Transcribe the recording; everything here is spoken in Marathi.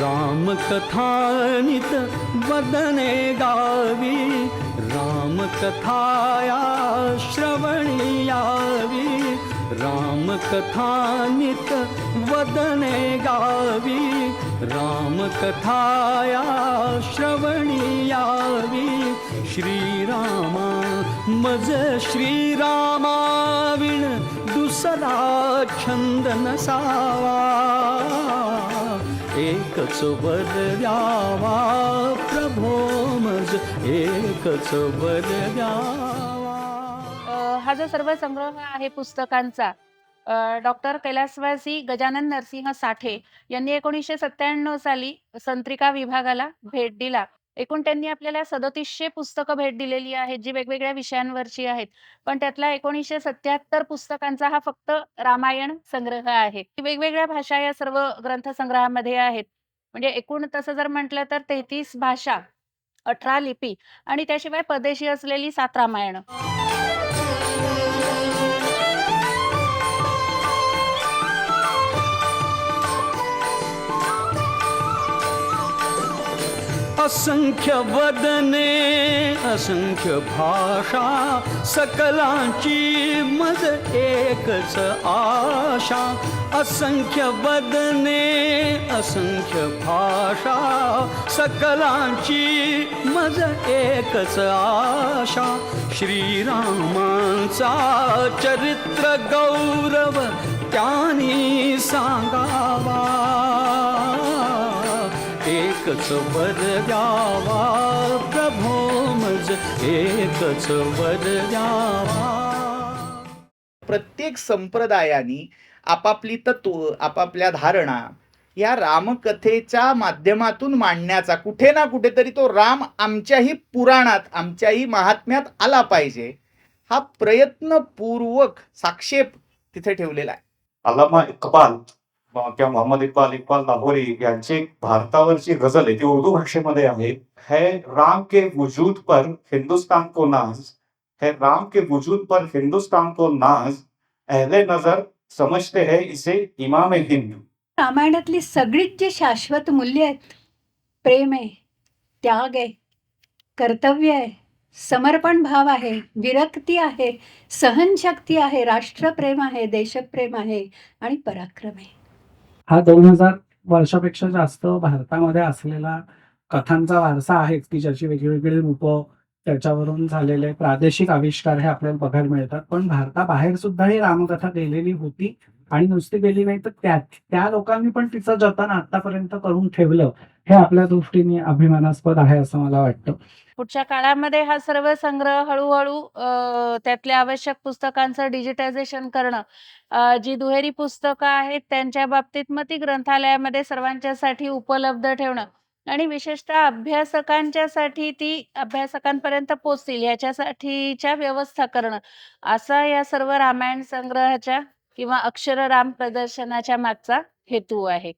रामकथानित वदने गावी रामकथाया श्रवणी यावी रामकथानित वदने गावी रामकथाया श्रवणी यावी श्रीरामा मज श्रीरामाविण दुसरा छंद नसावा एकच वर द्यावा प्रभो मज एकच वर द्यावा. हा जो सर्व संग्रह आहे पुस्तकांचा डॉक्टर कैलासवासी गजानन नरसिंह साठे यांनी एकोणीसशे सत्त्याण्णव साली संत्रिका विभागाला भेट दिला. एकूण त्यांनी आपल्याला सदोतीसशे पुस्तकं भेट दिलेली आहेत जी वेगवेगळ्या विषयांवरची आहेत. पण त्यातला एकोणीसशे सत्याहत्तर पुस्तकांचा हा फक्त रामायण संग्रह आहे. वेगवेगळ्या भाषा या सर्व ग्रंथसंग्रहामध्ये आहेत. म्हणजे एकूण तसं जर म्हटलं तर तेहतीस भाषा अठरा लिपी आणि त्याशिवाय परदेशी असलेली सात रामायण. असंख्य वदने असंख्य भाषा सकलांची मज एकच आशा. असंख्य वदने असंख्य भाषा सकलांची मज एकच आशा. श्रीरामांचा चरित्र गौरव त्यानी सांगावा. एकच वर द्यावा प्रभो मज एकच वर द्यावा. प्रत्येक संप्रदायानी आपापली तत्व आपापल्या धारणा या रामकथेच्या माध्यमातून मांडण्याचा कुठे ना कुठेतरी तो राम आमच्याही पुराणात आमच्याही महात्म्यात आला पाहिजे. हा प्रयत्नपूर्वक साक्षेप तिथे ठेवलेला आहे. अलामा इक्बाल किंवा मोहम्मद इक्बाल इक्बाल लाहोरी यांची भारतावरची गझल आहे ती उर्दू भाषेमध्ये आहे. है राम के वजूद पर हिंदुस्तान को नाज. है राम के वजूद पर हिंदुस्तान को नाज. अहले नजर समजते है इसे इमाम हिंद. रामायणातली सगळीच जी शाश्वत मूल्य आहेत प्रेम आहे त्याग आहे कर्तव्य आहे समर्पण भाव आहे विरक्ती आहे सहनशक्ती आहे राष्ट्रप्रेम आहे देशप्रेम आहे आणि पराक्रम आहे. हा दोन हजार वर्षापेक्षा जास्त भारतामध्ये असलेला कथांचा वारसा आहेच की ज्याची वेगवेगळी रूपं त्याच्यावरून झालेले प्रादेशिक आविष्कार हे आपल्याला बघायला मिळतात. पण भारताबाहेर सुद्धा ही रामकथा गेलेली होती. आणि नुसती गेली नाही तर त्या त्या लोकांनी पण तिचं जतन आतापर्यंत करून ठेवलं हे आपल्या दृष्टीने अभिमानास्पद आहे असं मला वाटतं. पुढच्या काळामध्ये हा सर्व संग्रह हळूहळू त्यातल्या आवश्यक पुस्तकांचं डिजिटायझेशन करणं जी दुहेरी पुस्तकं आहेत त्यांच्या बाबतीत मग ती ग्रंथालयामध्ये सर्वांच्यासाठी उपलब्ध ठेवणं आणि विशेषतः अभ्यासकांच्यासाठी ती अभ्यासकांपर्यंत पोचतील याच्यासाठीच्या व्यवस्था करणं असा या सर्व रामायण संग्रहाच्या किंवा अक्षरराम प्रदर्शनाच्या मागचा हेतू आहे.